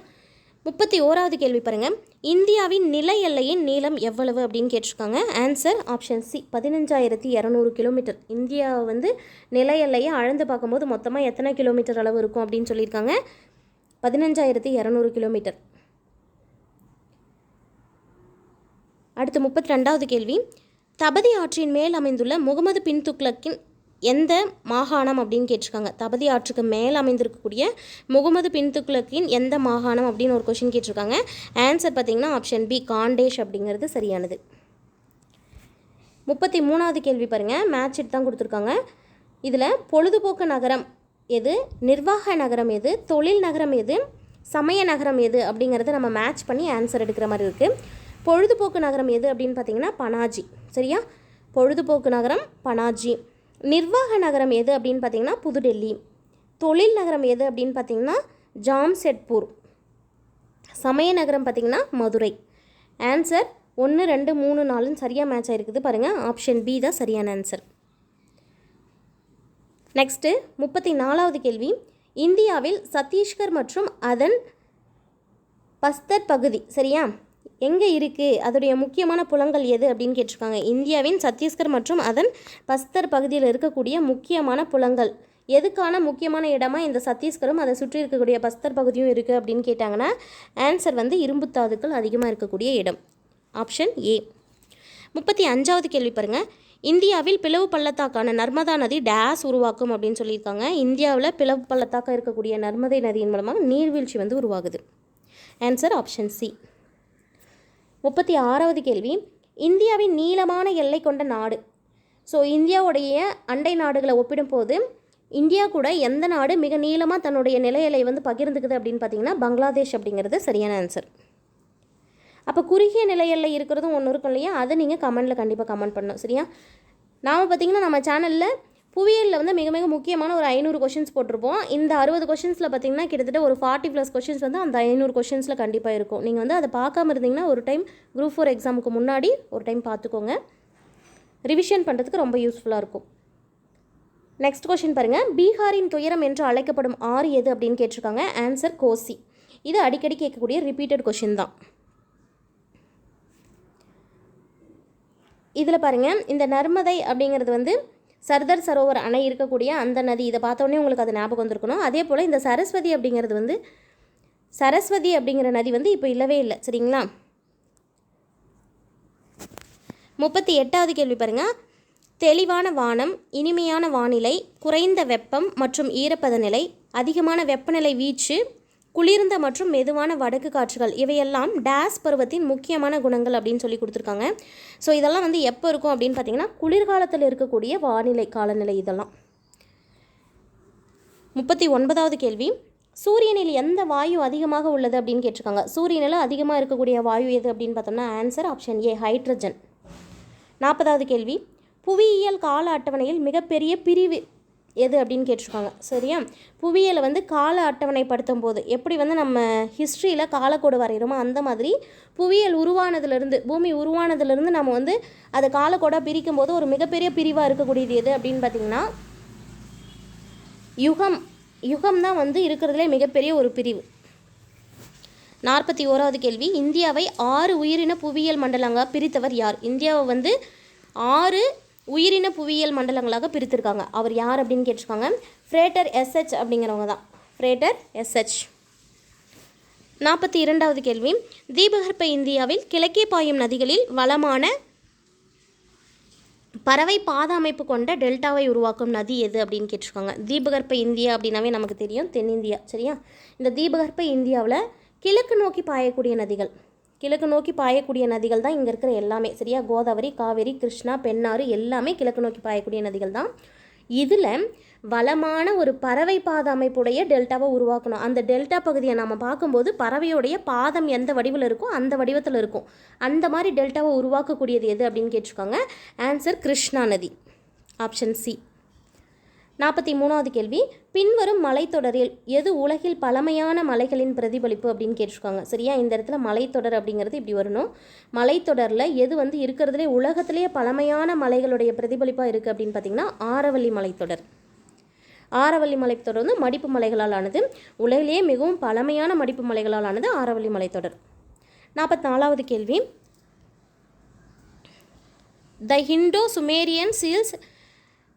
முப்பத்தி ஓராவது கேள்வி பாருங்கள் இந்தியாவின் நில எல்லையின் நீளம் எவ்வளவு அப்படின்னு கேட்டிருக்காங்க. ஆன்சர் ஆப்ஷன் சி பதினஞ்சாயிரத்தி இரநூறு கிலோமீட்டர் இந்தியா வந்து நில எல்லையை அளந்து பார்க்கும்போது மொத்தமாக எத்தனை கிலோமீட்டர் அளவு இருக்கும் அப்படின்னு சொல்லியிருக்காங்க? பதினஞ்சாயிரத்தி இரநூறு கிலோமீட்டர் அடுத்து முப்பத்தி ரெண்டாவது கேள்வி. தபதி ஆற்றின் மேல் அமைந்துள்ள முகமது பின் துக்ளக்கின் எந்த மாகாணம் அப்படின்னு கேட்டிருக்காங்க. தபதி ஆற்றுக்கு மேல் அமைந்திருக்கக்கூடிய முகமது பின் துக்ளக்கின் எந்த மாகாணம் அப்படின்னு ஒரு கொஷின் கேட்டிருக்காங்க. ஆன்சர் பார்த்தீங்கன்னா ஆப்ஷன் பி காண்டேஷ் அப்படிங்கிறது சரியானது. முப்பத்தி மூணாவது கேள்வி பாருங்கள் மேட்ச் தான் கொடுத்துருக்காங்க. இதில் பொழுதுபோக்கு நகரம் எது நிர்வாக நகரம் எது தொழில் நகரம் எது சமய நகரம் எது அப்படிங்கிறத நம்ம மேட்ச் பண்ணி ஆன்சர் எடுக்கிற மாதிரி இருக்குது பொழுதுபோக்கு நகரம் எது அப்படின்னு பார்த்தீங்கன்னா பனாஜி. சரியா? பொழுதுபோக்கு நகரம் பனாஜி. நிர்வாக நகரம் எது அப்படின்னு பார்த்தீங்கன்னா புதுடெல்லி. தொழில் நகரம் எது அப்படின்னு பார்த்தீங்கன்னா ஜாம்செட்பூர் சமய நகரம் பார்த்தீங்கன்னா மதுரை. ஆன்சர் ஒன்று ரெண்டு மூணு நாலுன்னு சரியாக மேட்ச் ஆகிருக்குது பாருங்கள் ஆப்ஷன் பி தான் சரியான ஆன்சர் நெக்ஸ்ட்டு முப்பத்தி நாலாவது கேள்வி. இந்தியாவில் சத்தீஸ்கர் மற்றும் அதன் பஸ்தர் பகுதி சரியா? எங்கே இருக்குது அதோடைய முக்கியமான புலங்கள் எது அப்படின்னு கேட்டிருக்காங்க. இந்தியாவின் சத்தீஸ்கர் மற்றும் அதன் பஸ்தர் பகுதியில் இருக்கக்கூடிய முக்கியமான புலங்கள் எதுக்கான முக்கியமான இடமா இந்த சத்தீஸ்கரும் அதை சுற்றி இருக்கக்கூடிய பஸ்தர் பகுதியும் இருக்குது அப்படின்னு கேட்டாங்கன்னா ஆன்சர் வந்து இரும்பு தாதுக்கள் அதிகமாக இருக்கக்கூடிய இடம். ஆப்ஷன் ஏ முப்பத்தி அஞ்சாவது கேள்வி பாருங்கள் இந்தியாவில் பிளவு பள்ளத்தாக்கான நர்மதா நதி டேஸ் உருவாக்கும் அப்படின்னு சொல்லியிருக்காங்க. இந்தியாவில் பிளவு பள்ளத்தாக்கம் இருக்கக்கூடிய நர்மதை நதியின் மூலமாக நீர்வீழ்ச்சி வந்து உருவாகுது. ஆன்சர் ஆப்ஷன் சி முப்பத்தி ஆறாவது கேள்வி. இந்தியாவின் நீளமான எல்லை கொண்ட நாடு. ஸோ இந்தியாவுடைய அண்டை நாடுகளை ஒப்பிடும்போது இந்தியா கூட எந்த நாடு மிக நீளமாக தன்னுடைய நில வந்து பகிர்ந்துக்குது அப்படின்னு பார்த்தீங்கன்னா பங்களாதேஷ் அப்படிங்கிறது சரியான ஆன்சர் அப்போ குறுகிய நில இருக்கிறதும் ஒன்று இருக்கும் இல்லையா? அதை நீங்கள் கமெண்ட்டில் கண்டிப்பாக கமெண்ட் பண்ணணும் சரியா? நாம் பார்த்தீங்கன்னா நம்ம சேனலில் புவியியலில் வந்து மிக மிக முக்கியமான ஒரு ஐநூறு கொஷின்ஸ் போட்டிருப்போம். இந்த அறுபது கொஷின்ஸில் பார்த்தீங்கன்னா கிட்டத்தட்ட ஒரு ஃபார்ட்டி ப்ளஸ் கொஷின்ஸ் வந்து அந்த ஐநூறு கொஷின்ஸில் கண்டிப்பாக இருக்கும். நீங்கள் வந்து அதை பார்க்காம இருந்தீங்கன்னா ஒரு டைம் குரூப் ஃபோர் எக்ஸாமுக்கு முன்னாடி ஒரு டைம் பார்த்துக்கோங்க. ரிவிஷன் பண்ணுறதுக்கு ரொம்ப யூஸ்ஃபுல்லாக இருக்கும். நெக்ஸ்ட் கொஷின் பாருங்கள் பீகாரின் துயரம் என்று அழைக்கப்படும் ஆறு எது அப்படின்னு கேட்டிருக்காங்க. ஆன்சர் கோசி. இது அடிக்கடி கேட்கக்கூடிய ரிப்பீட்டட் கொஷின் தான். இதில் பாருங்கள் இந்த நர்மதை அப்படிங்கிறது வந்து சர்தார் சரோவர் அணை இருக்கக்கூடிய அந்த நதி இதை பார்த்தோன்னே உங்களுக்கு அது ஞாபகம் வந்திருக்கணும். அதே போல் இந்த சரஸ்வதி அப்படிங்கிறது வந்து சரஸ்வதி அப்படிங்கிற நதி வந்து இப்போ இல்லவே இல்லை சரிங்களா? முப்பத்தி எட்டாவது கேள்வி பாருங்கள் தெளிவான வானம் இனிமையான வானிலை குறைந்த வெப்பம் மற்றும் ஈரப்பத நிலை அதிகமான வெப்பநிலை வீச்சு குளிர்ந்த மற்றும் மெதுவான வடக்கு காற்றுகள் இவையெல்லாம் டேஸ் பருவத்தின் முக்கியமான குணங்கள் அப்படின்னு சொல்லி கொடுத்துருக்காங்க. ஸோ இதெல்லாம் வந்து எப்போ இருக்கும் அப்படின்னு பார்த்தீங்கன்னா குளிர்காலத்தில் இருக்கக்கூடிய வானிலை காலநிலை இதெல்லாம். முப்பத்தி ஒன்பதாவது கேள்வி. சூரியனில் எந்த வாயு அதிகமாக உள்ளது அப்படின்னு கேட்டிருக்காங்க. சூரியனில் அதிகமாக இருக்கக்கூடிய வாயு எது அப்படின்னு பார்த்தோம்னா ஆன்சர் ஆப்ஷன் ஏ ஹைட்ரஜன் நாற்பதாவது கேள்வி. புவியியல் கால அட்டவணையில் மிகப்பெரிய பிரிவு எது அப்படின்னு கேட்டிருக்காங்க. சரியா? புவியியலை வந்து கால அட்டவணைப்படுத்தும் போது எப்படி வந்து நம்ம ஹிஸ்ட்ரியில் காலக்கோடு வரைகிறோமோ அந்த மாதிரி புவியியல் உருவானதுலேருந்து பூமி உருவானதுலேருந்து நம்ம வந்து அதை காலக்கோடாக பிரிக்கும் போது ஒரு மிகப்பெரிய பிரிவாக இருக்கக்கூடியது எது அப்படின்னு பார்த்தீங்கன்னா யுகம். யுகம் தான் வந்து இருக்கிறதுலே மிகப்பெரிய ஒரு பிரிவு. நாற்பத்தி ஓராவது கேள்வி. இந்தியாவை ஆறு உயிரின புவியியல் மண்டலங்களாக பிரித்தவர் யார்? இந்தியாவை வந்து ஆறு உயிரின புவியியல் மண்டலங்களாக பிரித்திருக்காங்க. அவர் யார் அப்படின்னு கேட்டிருக்காங்க? ஃப்ரேட்டர் எஸ்ஹெச் அப்படிங்கிறவங்க தான். ஃப்ரேட்டர் எஸ்ஹெச் நாற்பத்தி இரண்டாவது கேள்வி. தீபகற்ப இந்தியாவில் கிழக்கே பாயும் நதிகளில் வளமான பறவை பாத அமைப்பு கொண்ட டெல்டாவை உருவாக்கும் நதி எது அப்படின்னு கேட்டிருக்காங்க. தீபகற்ப இந்தியா அப்படின்னாவே நமக்கு தெரியும். தென்னிந்தியா சரியா? இந்த தீபகற்ப இந்தியாவில் கிழக்கு நோக்கி பாயக்கூடிய நதிகள். கிழக்கு நோக்கி பாயக்கூடிய நதிகள் தான் இங்கே இருக்கிற எல்லாமே. சரியா? கோதாவரி காவேரி கிருஷ்ணா பெண்ணாறு எல்லாமே கிழக்கு நோக்கி பாயக்கூடிய நதிகள் தான். இதில் வளமான ஒரு பறவை பாத அமைப்புடைய டெல்டாவை உருவாக்கணும். அந்த டெல்டா பகுதியை நம்ம பார்க்கும்போது பறவையுடைய பாதம் எந்த வடிவில் இருக்கோ அந்த வடிவத்தில் இருக்கும். அந்த மாதிரி டெல்டாவை உருவாக்கக்கூடியது எது அப்படின்னு கேட்டிருக்காங்க? ஆன்சர் கிருஷ்ணா நதி. ஆப்ஷன் சி நாற்பத்தி மூணாவது கேள்வி. பின்வரும் மலைத்தொடரில் எது உலகில் பழமையான மலைகளின் பிரதிபலிப்பு அப்படின்னு கேட்டிருக்காங்க. சரியா? இந்த இடத்துல மலைத்தொடர் அப்படிங்கிறது இப்படி வரணும். மலைத்தொடரில் எது வந்து இருக்கிறதுலே உலகத்திலேயே பழமையான மலைகளுடைய பிரதிபலிப்பாக இருக்குது அப்படின்னு பார்த்தீங்கன்னா ஆரவல்லி மலைத்தொடர். ஆரவல்லி மலைத்தொடர் வந்து மடிப்பு மலைகளால் ஆனது. உலகிலேயே மிகவும் பழமையான மடிப்பு மலைகளால் ஆனது ஆரவல்லி மலைத்தொடர். நாற்பத்தி நாலாவது கேள்வி. The Indo Sumerian seals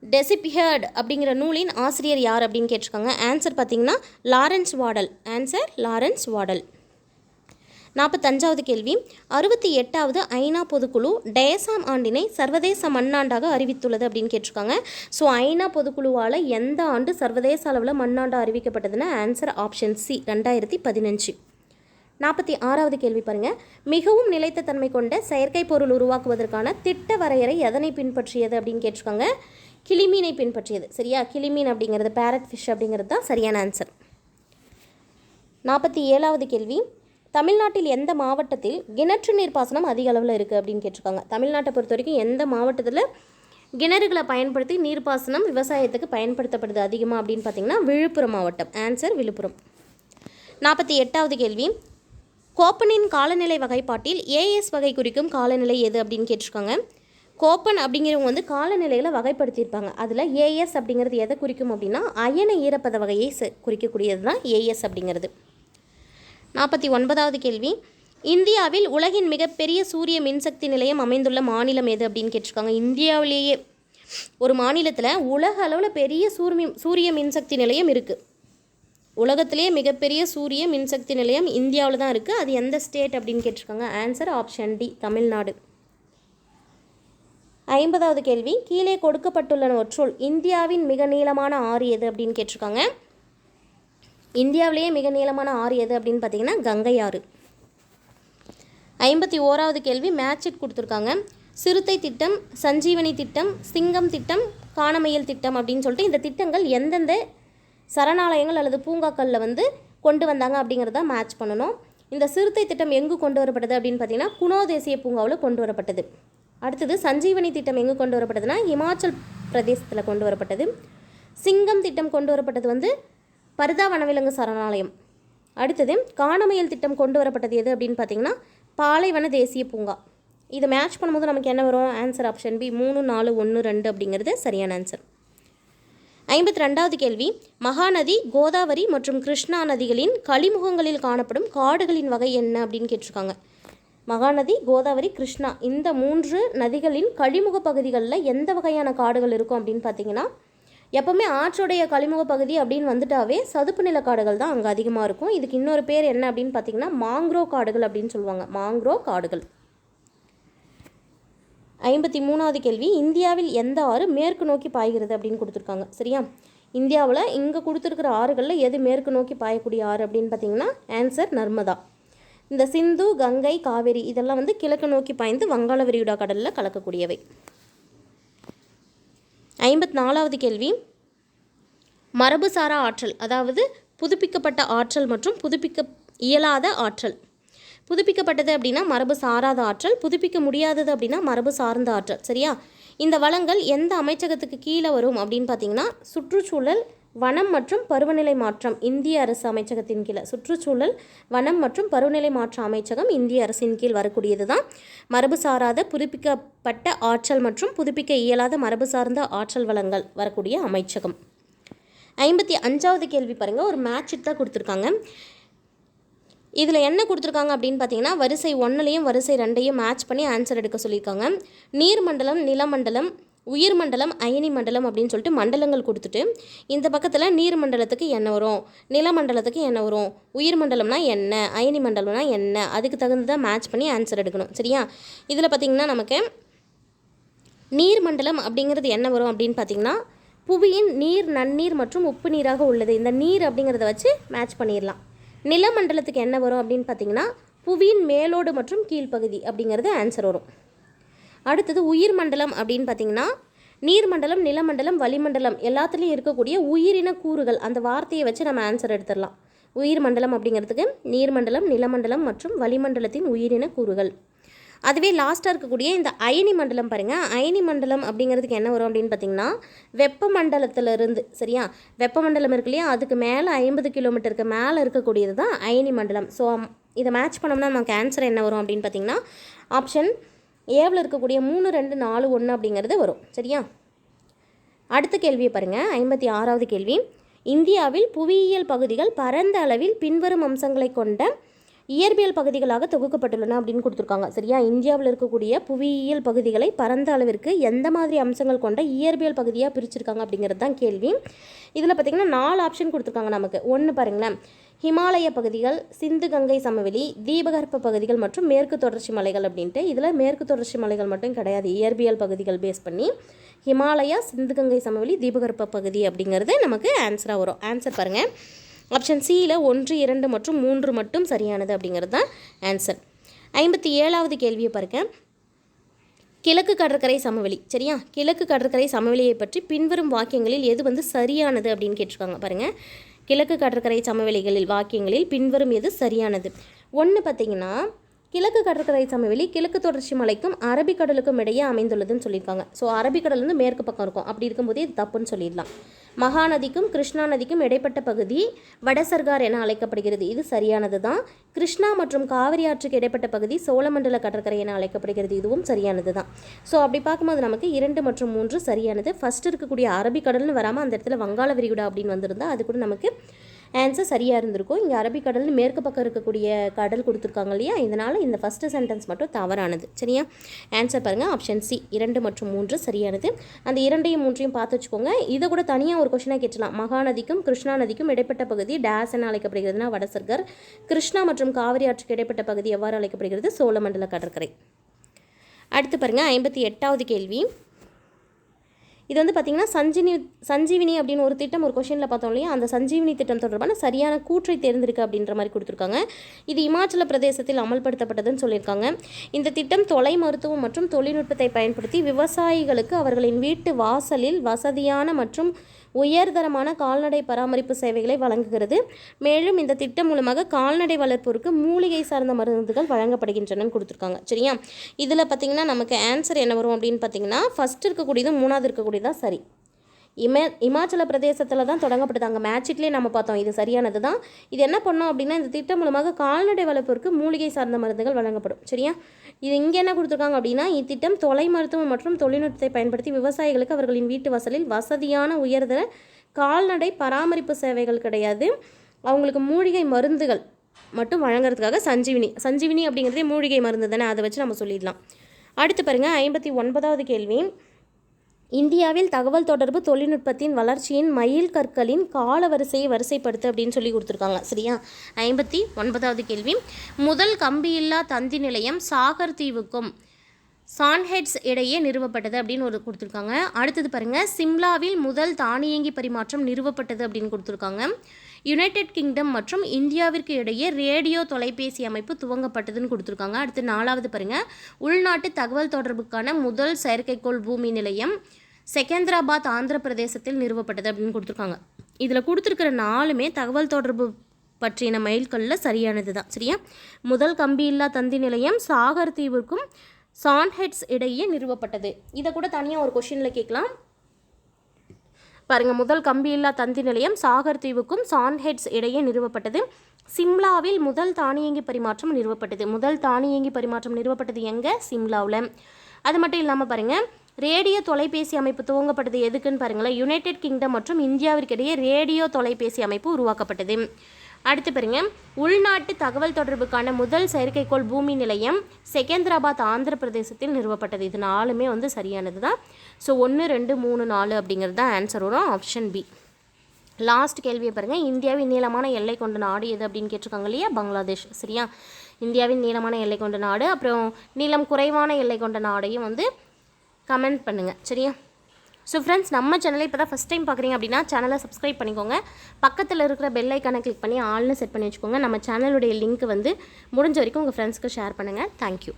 deciphered அப்படிங்கிற நூலின் ஆசிரியர் யார் அப்படின்னு கேட்டிருக்காங்க. ஆன்சர் பார்த்தீங்கன்னா லாரன்ஸ் வாடல் ஆன்சர் லாரன்ஸ் வாடல் நாற்பத்தஞ்சாவது கேள்வி. அறுபத்தி எட்டாவது ஐநா பொதுக்குழு டயசாம் ஆண்டினை சர்வதேச மண்ணாண்டாக அறிவித்துள்ளது அப்படின்னு கேட்டிருக்காங்க. ஸோ ஐநா பொதுக்குழுவால் எந்த ஆண்டு சர்வதேச அளவில் மண்ணாண்டாக அறிவிக்கப்பட்டதுன்னா ஆன்சர் ஆப்ஷன் சி ரெண்டாயிரத்தி பதினஞ்சு. நாற்பத்தி ஆறாவது கேள்வி பாருங்கள் மிகவும் நிலைத்த தன்மை கொண்ட செயற்கை பொருள் உருவாக்குவதற்கான திட்ட வரையறை எதனை பின்பற்றியது அப்படின்னு கேட்டிருக்காங்க. கிளிமீனை பின்பற்றியது. சரியா? கிளிமீன் அப்படிங்கிறது பேரட் ஃபிஷ் அப்படிங்கிறது தான் சரியான ஆன்சர் நாற்பத்தி ஏழாவது கேள்வி. தமிழ்நாட்டில் எந்த மாவட்டத்தில் கிணற்று நீர் பாசனம் அதிக அளவில் இருக்குது அப்படின்னு கேட்டிருக்காங்க. தமிழ்நாட்டை பொறுத்த வரைக்கும் எந்த மாவட்டத்தில் கிணறுகளை பயன்படுத்தி நீர்ப்பாசனம் விவசாயத்துக்கு பயன்படுத்தப்படுது அதிகமாக அப்படின்னு பார்த்தீங்கன்னா விழுப்புரம் மாவட்டம். ஆன்சர் விழுப்புரம். நாற்பத்தி எட்டாவது கேள்வி. கோப்பனின் காலநிலை வகைப்பாட்டில் ஏஎஸ் வகை குறிக்கும் காலநிலை எது அப்படின்னு கேட்டிருக்காங்க. கோப்பன் அப்படிங்கிறவங்க வந்து காலநிலைகளை வகைப்படுத்தியிருப்பாங்க. அதில் ஏஎஸ் அப்படிங்கிறது எதை குறிக்கும் அப்படின்னா அயன ஈரப்பத வகையை குறிக்கக்கூடியது தான் ஏஎஸ் அப்படிங்கிறது. நாற்பத்தி ஒன்பதாவது கேள்வி. இந்தியாவில் உலகின் மிகப்பெரிய சூரிய மின்சக்தி நிலையம் அமைந்துள்ள மாநிலம் எது அப்படின்னு கேட்டிருக்காங்க. இந்தியாவிலேயே. ஒரு மாநிலத்தில் உலக அளவில் பெரிய சூரிய சூரிய மின்சக்தி நிலையம் இருக்குது உலகத்திலேயே மிகப்பெரிய சூரிய மின்சக்தி நிலையம் இந்தியாவில் தான் இருக்குது அது எந்த ஸ்டேட் அப்படின்னு கேட்டிருக்காங்க. Answer option D Tamil Nadu. ஐம்பதாவது கேள்வி கீழே கொடுக்கப்பட்டுள்ளனவற்றுள் இந்தியாவின் மிக நீளமான ஆறு எது அப்படின்னு கேட்டிருக்காங்க. இந்தியாவிலேயே மிக நீளமான ஆறு எது அப்படின்னு பார்த்தீங்கன்னா கங்கை ஆறு. ஐம்பத்தி ஓராவது கேள்வி மேட்சிட் கொடுத்துருக்காங்க. சிறுத்தை திட்டம் சஞ்சீவனி திட்டம் சிங்கம் திட்டம் காணமயில் திட்டம் அப்படின்னு சொல்லிட்டு இந்த திட்டங்கள் எந்தெந்த சரணாலயங்கள் அல்லது பூங்காக்களில் வந்து கொண்டு வந்தாங்க அப்படிங்கிறத மேட்ச் பண்ணணும். இந்த சிறுத்தை திட்டம் எங்கு கொண்டு வரப்பட்டது அப்படின்னு பார்த்தீங்கன்னா குணோ தேசிய பூங்காவில் கொண்டு வரப்பட்டது. அடுத்தது சஞ்சீவனி திட்டம் எங்கு கொண்டு வரப்பட்டதுன்னா இமாச்சல் பிரதேசத்தில் கொண்டு வரப்பட்டது. சிங்கம் திட்டம் கொண்டு வரப்பட்டது வந்து பரிதா வனவிலங்கு சரணாலயம். அடுத்தது காணமயில் திட்டம் கொண்டு வரப்பட்டது எது அப்படின்னு பார்த்தீங்கன்னா பாலைவன தேசிய பூங்கா. இது மேட்ச் பண்ணும்போது நமக்கு என்ன வரும்? ஆன்சர் ஆப்ஷன் பி மூணு நாலு ஒன்று ரெண்டு அப்படிங்கிறது சரியான ஆன்சர் ஐம்பத்தி ரெண்டாவது கேள்வி. மகாநதி கோதாவரி மற்றும் கிருஷ்ணா நதிகளின் கழிமுகங்களில் காணப்படும் காடுகளின் வகை என்ன அப்படின்னு கேட்டிருக்காங்க. மகாநதி கோதாவரி கிருஷ்ணா இந்த மூன்று நதிகளின் கழிமுக பகுதிகளில் எந்த வகையான காடுகள் இருக்கும் அப்படின்னு பார்த்தீங்கன்னா எப்போவுமே ஆற்றுடைய கழிமுக பகுதி அப்படின்னு வந்துட்டாவே சதுப்பு நில காடுகள் தான் அங்கே அதிகமாக இருக்கும். இதுக்கு இன்னொரு பேர் என்ன அப்படின்னு பார்த்தீங்கன்னா மாங்க்ரோ காடுகள் அப்படின்னு சொல்லுவாங்க. மாங்க்ரோ காடுகள். ஐம்பத்தி மூணாவது கேள்வி இந்தியாவில் எந்த ஆறு மேற்கு நோக்கி பாய்கிறது அப்படின்னு கொடுத்துருக்காங்க. சரியா? இந்தியாவில் இங்கே கொடுத்துருக்கிற ஆறுகளில் எது மேற்கு நோக்கி பாயக்கூடிய ஆறு அப்படின்னு பார்த்தீங்கன்னா ஆன்சர் நர்மதா. இந்த சிந்து கங்கை காவேரி இதெல்லாம் வந்து கிழக்கு நோக்கி பாய்ந்து வங்காள விரிகுடா கடலில் கலக்கக்கூடியவை. ஐம்பத்தி நாலாவது கேள்வி. மரபுசாரா ஆற்றல் அதாவது புதுப்பிக்கப்பட்ட ஆற்றல் மற்றும் புதுப்பிக்க இயலாத ஆற்றல். புதுப்பிக்கப்பட்டது அப்படின்னா மரபு சாராத ஆற்றல் புதுப்பிக்க முடியாதது அப்படின்னா மரபு சார்ந்த ஆற்றல் சரியா? இந்த வளங்கள் எந்த அமைச்சகத்துக்கு கீழே வரும் அப்படின்னு பார்த்தீங்கன்னா சுற்றுச்சூழல் வனம் மற்றும் பருவநிலை மாற்றம் இந்திய அரசு அமைச்சகத்தின் கீழே. சுற்றுச்சூழல் வனம் மற்றும் பருவநிலை மாற்ற அமைச்சகம் இந்திய அரசின் கீழ் வரக்கூடியது தான் மரபு சாராத புதுப்பிக்கப்பட்ட ஆற்றல் மற்றும் புதுப்பிக்க இயலாத மரபு சார்ந்த ஆற்றல் வளங்கள் வரக்கூடிய அமைச்சகம். ஐம்பத்தி அஞ்சாவது கேள்வி பாருங்கள் ஒரு மேட்ச் தான் கொடுத்துருக்காங்க. இதில் என்ன கொடுத்துருக்காங்க அப்படின்னு பார்த்தீங்கன்னா வரிசை ஒன்றுலையும் வரிசை ரெண்டையும் மேட்ச் பண்ணி ஆன்சர் எடுக்க சொல்லியிருக்காங்க. நீர்மண்டலம் நிலமண்டலம் உயிர் மண்டலம் அயனி மண்டலம் அப்படின்னு சொல்லிட்டு மண்டலங்கள் கொடுத்துட்டு இந்த பக்கத்தில் நீர் மண்டலத்துக்கு என்ன வரும் நிலமண்டலத்துக்கு என்ன வரும். உயிர் மண்டலம்னா என்ன அயனி மண்டலம்னா என்ன அதுக்கு தகுந்ததாக மேட்ச் பண்ணி ஆன்சர் எடுக்கணும் சரியா? இதில் பார்த்திங்கன்னா நமக்கு நீர் மண்டலம் அப்படிங்கிறது என்ன வரும் அப்படின்னு பார்த்தீங்கன்னா புவியின் நீர் நன்னீர் மற்றும் உப்பு நீராக உள்ளது. இந்த நீர் அப்படிங்கிறத வச்சு மேட்ச் பண்ணிடலாம் நிலமண்டலத்துக்கு என்ன வரும் அப்படின்னு பார்த்தீங்கன்னா புவியின் மேலோடு மற்றும் கீழ்ப்பகுதி அப்படிங்கிறது ஆன்சர் வரும். அடுத்தது உயிர் மண்டலம் அப்படின்னு பார்த்தீங்கன்னா நீர்மண்டலம் நிலமண்டலம் வளிமண்டலம் எல்லாத்துலேயும் இருக்கக்கூடிய உயிரின கூறுகள். அந்த வார்த்தையை வச்சு நம்ம ஆன்சர் எடுத்துடலாம். உயிர் மண்டலம் அப்படிங்கிறதுக்கு நீர்மண்டலம் நிலமண்டலம் மற்றும் வளிமண்டலத்தின் உயிரின கூறுகள். அதுவே லாஸ்ட்டாக இருக்கக்கூடிய இந்த அயனி மண்டலம் பாருங்கள் அயனி மண்டலம் அப்படிங்கிறதுக்கு என்ன வரும் அப்படின்னு பார்த்தீங்கன்னா வெப்பமண்டலத்திலிருந்து சரியா? வெப்பமண்டலம் இருக்கு இல்லையா? அதுக்கு மேலே ஐம்பது கிலோமீட்டருக்கு மேலே இருக்கக்கூடியது தான் அயனி மண்டலம். ஸோ இதை மேட்ச் பண்ணோம்னா நமக்கு ஆன்சர் என்ன வரும் அப்படின்னு பார்த்தீங்கன்னா ஆப்ஷன் ஏவில் இருக்கக்கூடிய மூணு ரெண்டு நாலு ஒன்று அப்படிங்கிறது வரும். சரியா? அடுத்த கேள்வியை பாருங்கள் ஐம்பத்தி ஆறாவது கேள்வி. இந்தியாவில் புவியியல் பகுதிகள் பரந்த அளவில் பின்வரும் அம்சங்களை கொண்ட இயற்பியல் பகுதிகளாக தொகுக்கப்பட்டுள்ளன அப்படின்னு கொடுத்துருக்காங்க. சரியா? இந்தியாவில் இருக்கக்கூடிய புவியியல் பகுதிகளை பரந்த அளவிற்கு எந்த மாதிரி அம்சங்கள் கொண்ட இயற்பியல் பகுதியாக பிரிச்சிருக்காங்க அப்படிங்கிறது தான் கேள்வி. இதில் பார்த்திங்கன்னா நாலு ஆப்ஷன் கொடுத்துருக்காங்க நமக்கு. ஒன்று பாருங்களேன். ஹிமாலய பகுதிகள் சிந்து கங்கை சமவெளி தீபகற்ப பகுதிகள் மற்றும் மேற்கு தொடர்ச்சி மலைகள் அப்படின்ட்டு இதில் மேற்கு தொடர்ச்சி மலைகள் மட்டும் கிடையாது. இயற்பியல் பகுதிகள் பேஸ் பண்ணி ஹிமாலயா சிந்து கங்கை சமவெளி தீபகற்ப பகுதி அப்படிங்கிறது நமக்கு ஆன்சராக வரும். ஆன்சர் பாருங்கள் ஆப்ஷன் சியில் ஒன்று இரண்டு மற்றும் மூன்று மட்டும் சரியானது அப்படிங்கிறது தான் ஆன்சர் ஐம்பத்தி ஏழாவது கேள்வியை பாருங்க. கிழக்கு கடற்கரை சமவெளி சரியா? கிழக்கு கடற்கரை சமவெளியை பற்றி பின்வரும் வாக்கியங்களில் எது வந்து சரியானது அப்படின்னு கேட்டிருக்காங்க பாருங்கள் கிழக்கு கடற்கரை சமவெளிகளில் வாக்கியங்களில் பின்வரும் எது சரியானது? ஒன்று பார்த்தீங்கன்னா கிழக்கு கடற்கரை சமவெளி கிழக்கு தொடர்ச்சி மலைக்கும் அரபிக்கடலுக்கும் இடையே அமைந்துள்ளதுன்னு சொல்லியிருக்காங்க. ஸோ அரபிக்கடல் வந்து மேற்கு பக்கம் இருக்கும். அப்படி இருக்கும்போது இது தப்புன்னு சொல்லிடலாம். மகாநதிக்கும் கிருஷ்ணா நதிக்கும் இடைப்பட்ட பகுதி வடசர்கார் என அழைக்கப்படுகிறது. இது சரியானது தான் கிருஷ்ணா மற்றும் காவிரி ஆற்றுக்கு இடைப்பட்ட பகுதி சோழமண்டல கடற்கரை என அழைக்கப்படுகிறது. இதுவும் சரியானது தான் ஸோ அப்படி பார்க்கும்போது நமக்கு இரண்டு மற்றும் மூன்று சரியானது. ஃபர்ஸ்ட் இருக்கக்கூடிய அரபிக்கடல்னு வராமல் அந்த இடத்துல வங்காள விரிகுடா அப்படின்னு வந்திருந்தால் அது கூட நமக்கு ஆன்சர் சரியாக இருந்திருக்கும். இங்கே அரபிக்கடல் மேற்கு பக்கம் இருக்கக்கூடிய கடல் கொடுத்துருக்காங்க இல்லையா? இதனால் இந்த ஃபஸ்ட்டு சென்டென்ஸ் மட்டும் தவறானது. சரியா? ஆன்சர் பாருங்கள் ஆப்ஷன் சி இரண்டு மற்றும் மூன்று சரியானது. அந்த இரண்டையும் மூன்றையும் பார்த்து வச்சுக்கோங்க. இதை கூட தனியாக ஒரு கொஷினாக கேட்டலாம் மகாநதிக்கும் கிருஷ்ணா நதிக்கும் இடைப்பட்ட பகுதி டேஸ் என அழைக்கப்படுகிறதுனா வடசர்கர் கிருஷ்ணா மற்றும் காவிரி ஆற்றுக்கு இடைப்பட்ட பகுதி எவ்வாறு அழைக்கப்படுகிறது? சோழமண்டல கடற்கரை. அடுத்து பாருங்கள் ஐம்பத்தி எட்டாவது கேள்வி. இது வந்து பார்த்திங்கன்னா சஞ்சினி சஞ்சீவினி அப்படின்னு ஒரு திட்டம் ஒரு கொஷினில் பார்த்தோம் இல்லையா? அந்த சஞ்சீவினி திட்டம் தொடர்பான சரியான கூற்றை தேர்ந்தெடுக்க அப்படின்ற மாதிரி கொடுத்துருக்காங்க. இது இமாச்சல பிரதேசத்தில் அமல்படுத்தப்பட்டதுன்னு சொல்லியிருக்காங்க. இந்த திட்டம் தொலை மருத்துவம் மற்றும் தொழில்நுட்பத்தை பயன்படுத்தி விவசாயிகளுக்கு அவர்களின் வீட்டு வாசலில் வசதியான மற்றும் உயர்தரமான கால்நடை பராமரிப்பு சேவைகளை வழங்குகிறது. மேலும் இந்த திட்டம் மூலமாக கால்நடை வளர்ப்போருக்கு மூலிகை சார்ந்த மருந்துகள் வழங்கப்படுகின்றனன்னு கொடுத்துருக்காங்க. சரியா? இதில் பார்த்திங்கன்னா நமக்கு ஆன்சர் என்ன வரும் அப்படின்னு பார்த்தீங்கன்னா ஃபஸ்ட் இருக்கக்கூடியது மூணாவது இருக்கக்கூடியது தான் சரி. இமே இமாச்சல பிரதேசத்தில் தான் தொடங்கப்பட்டது. அங்கே மேட்சிட்லேயே நம்ம பார்த்தோம். இது சரியானது தான். இது என்ன பண்ணோம் அப்படின்னா இந்த திட்டம் மூலமாக கால்நடை வளர்ப்பிற்கு மூலிகை சார்ந்த மருந்துகள் வழங்கப்படும். சரியா? இது இங்கே என்ன கொடுத்துருக்காங்க அப்படின்னா இத்திட்டம் தொலை மருத்துவம் மற்றும் தொழில்நுட்பத்தை பயன்படுத்தி விவசாயிகளுக்கு அவர்களின் வீட்டு வாசலில் வசதியான உயர்தர கால்நடை பராமரிப்பு சேவைகள் கிடையாது. அவங்களுக்கு மூலிகை மருந்துகள் மட்டும் வழங்குறதுக்காக சஞ்சீவினி சஞ்சீவினி அப்படிங்கிறதே மூலிகை மருந்து தானே? அதை வச்சு நம்ம சொல்லிடலாம். அடுத்து பாருங்கள் ஐம்பத்தி ஒன்பதாவது கேள்வி. இந்தியாவில் தகவல் தொடர்பு தொழில்நுட்பத்தின் வளர்ச்சியின் மயில் கற்களின் காலவரிசையை வரிசைப்படுத்து அப்படின்னு சொல்லி கொடுத்துருக்காங்க. சரியா? ஐம்பத்தி ஒன்பதாவது கேள்வி. முதல் கம்பியில்லா தந்தி நிலையம் சாகர் தீவுக்கும் சான்ஹெட்ஸ் இடையே நிறுவப்பட்டது அப்படின்னு ஒரு கொடுத்துருக்காங்க. அடுத்தது பாருங்கள் சிம்லாவில் முதல் தானியங்கி பரிமாற்றம் நிறுவப்பட்டது அப்படின்னு கொடுத்துருக்காங்க. யுனைடெட் கிங்டம் மற்றும் இந்தியாவிற்கு இடையே ரேடியோ தொலைபேசி அமைப்பு துவங்கப்பட்டதுன்னு கொடுத்துருக்காங்க. அடுத்து நாலாவது பாருங்கள் உள்நாட்டு தகவல் தொடர்புக்கான முதல் செயற்கைக்கோள் பூமி நிலையம் செகந்திராபாத் ஆந்திர பிரதேசத்தில் நிறுவப்பட்டது அப்படின்னு கொடுத்துருக்காங்க. இதில் கொடுத்துருக்கிற நாலுமே தகவல் தொடர்பு பற்றின மைல்கல்லில் சரியானது தான் சரியா? முதல் கம்பியில்லா தந்தி நிலையம் சாகர் தீவிற்கும் சான்ஹெட்ஸ் இடையே நிறுவப்பட்டது. இதை கூட தனியாக ஒரு கொஷினில் கேட்கலாம். பாருங்கள் முதல் கம்பியில்லா தந்தி நிலையம் சாகர் தீவுக்கும் சான்ஹெட்ஸ் இடையே நிறுவப்பட்டது. சிம்லாவில் முதல் தானியங்கி பரிமாற்றம் நிறுவப்பட்டது. முதல் தானியங்கி பரிமாற்றம் நிறுவப்பட்டது எங்கே? சிம்லாவில். அது மட்டும் இல்லாமல் பாருங்கள் ரேடியோ தொலைபேசி அமைப்பு துவங்கப்பட்டது எதுக்குன்னு பாருங்களேன். யுனைடெட் கிங்டம் மற்றும் இந்தியாவிற்கிடையே ரேடியோ தொலைபேசி அமைப்பு உருவாக்கப்பட்டது. அடுத்து பாருங்க. உள்நாட்டு தகவல் தொடர்புக்கான முதல் செயற்கைக்கோள் பூமி நிலையம் செகந்திராபாத் ஆந்திர பிரதேசத்தில் நிறுவப்பட்டது. இது நாலுமே வந்து சரியானது தான் ஸோ ஒன்று ரெண்டு மூணு நாலு அப்படிங்கிறது தான் ஆன்சர் வரும் ஆப்ஷன் பி லாஸ்ட் கேள்வியை பாருங்கள் இந்தியாவின் நீளமான எல்லை கொண்ட நாடு எது அப்படின்னு கேட்டிருக்காங்க இல்லையா? பங்களாதேஷ். சரியா? இந்தியாவின் நீளமான எல்லை கொண்ட நாடு அப்புறம் நீளம் குறைவான எல்லை கொண்ட நாடையும் வந்து கமெண்ட் பண்ணுங்கள் சரியா? ஸோ ஃப்ரெண்ட்ஸ் நம்ம சேனலை இப்போ தான் ஃபஸ்ட் டைம் பார்க்குறீங்க அப்படின்னா சேனலை சப்ஸ்கிரைப் பண்ணிக்கோங்க. பக்கத்தில் இருக்கிற பெல் ஐக்கானை கிளிக் பண்ணி ஆல்னு செட் பண்ணி வச்சுக்கோங்க. நம்ம சேனலுடைய லிங்க் வந்து முடிஞ்ச வரைக்கும் உங்கள் ஃப்ரெண்ட்ஸ்க்கு ஷேர் பண்ணுங்கள் தேங்க்யூ